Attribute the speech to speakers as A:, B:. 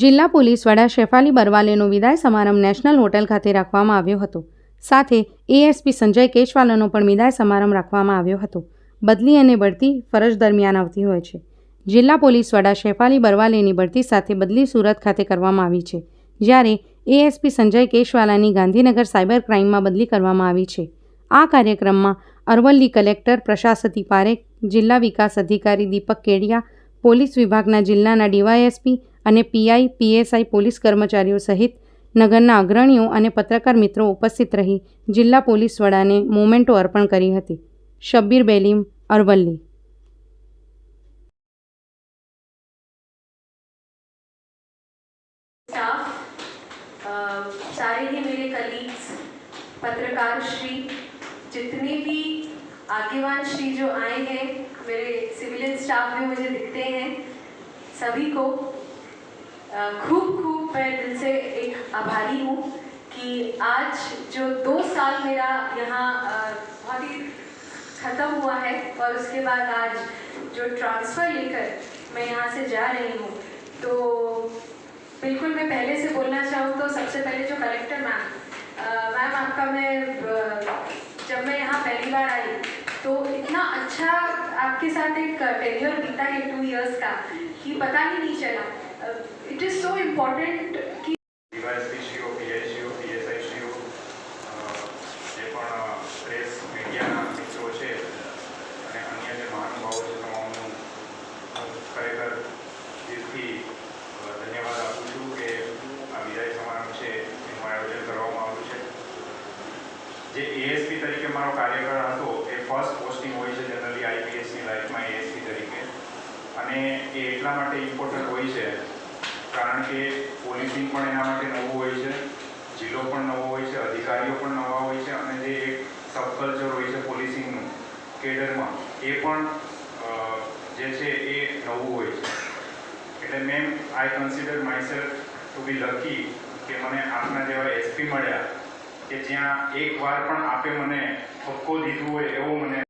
A: જિલ્લા પોલીસ વડા શેફાલી બરવાલેનો વિદાય સમારંભ નેશનલ હોટેલ ખાતે રાખવામાં આવ્યો હતો. સાથે એએસપી સંજય કેશવાલાનો પણ વિદાય સમારંભ રાખવામાં આવ્યો હતો. બદલી અને બઢતી ફરજ દરમિયાન આવતી હોય છે. જિલ્લા પોલીસ વડા શેફાલી બરવાલેની બઢતી સાથે બદલી સુરત ખાતે કરવામાં આવી છે, જ્યારે એએસપી સંજય કેશવાલાની ગાંધીનગર સાયબર ક્રાઇમમાં બદલી કરવામાં આવી છે. આ કાર્યક્રમમાં અરવલ્લી કલેક્ટર પ્રશાસતી પારેખ, જિલ્લા વિકાસ અધિકારી દીપક કેડિયા, પોલીસ વિભાગના જિલ્લાના ડીવાયએસપી અને પીઆઈ પીએસઆઈ પોલીસ કર્મચારીઓ સહિત નગરના અગ્રણીઓ અને પત્રકાર મિત્રો ઉપસ્થિત રહી જિલ્લા પોલીસ વડાને મોમેન્ટો અર્પણ કરી હતી શબ્બીર બેલીમ અરવલ્લી
B: स्टाफ अ, सारे ही मेरे कलीग्स पत्रकार श्री जितने भी आगेवान श्री जो आए हैं मेरे सिविलियन स्टाफ में मुझे दिखते हैं सभी को अ, खूब खूब मैं दिल से एक आभारी हूँ कि आज जो दो साल मेरा यहाँ बहुत ही ख़त्म हुआ है और उसके बाद आज जो ट्रांसफ़र लेकर मैं यहाँ से जा रही हूँ। तो बिल्कुल मैं पहले से बोलना चाहूँ तो सबसे पहले जो कलेक्टर मैम मैम आपका मैं जब मैं यहाँ पहली बार आई तो इतना अच्छा आपके साथ एक टेन्योर बीता है टू इयर्स का कि पता ही नहीं चला इट इज़ सो इम्पोर्टेंट कि
C: ડીવાયએસપીશ્રીઓ પીઆઈશ્રીઓ પીએસઆઈશ્રીઓ જે પણ પ્રેસ મીડિયાના મિત્રો છે અને અન્ય જે મહાનુભાવો છે તમામનું હું ખરેખર દિલથી અ, ધન્યવાદ આપું છું કે જે એએસપી તરીકે મારો કાર્યકાળ હતો, એ ફર્સ્ટ પોસ્ટિંગ હોય છે જનરલી આઈપીએસની લાઈફમાં એએસપી તરીકે. અને એ એટલા માટે ઇમ્પોર્ટન્ટ હોય છે, કારણ કે પોલીસિંગ પણ એના માટે નવું હોય છે, જિલ્લો પણ નવો હોય છે, અધિકારીઓ પણ નવા હોય છે, અને જે એક સબકલ્ચર હોય છે પોલીસિંગનું કેડરમાં, એ પણ જે છે એ નવું હોય છે. એટલે ma'am I consider myself to be lucky કે મને આપના જેવા એસપી મળ્યા. કે જ્યાં એક વાર પણ આપે મને ઠપકો દીધું હોય એવો મને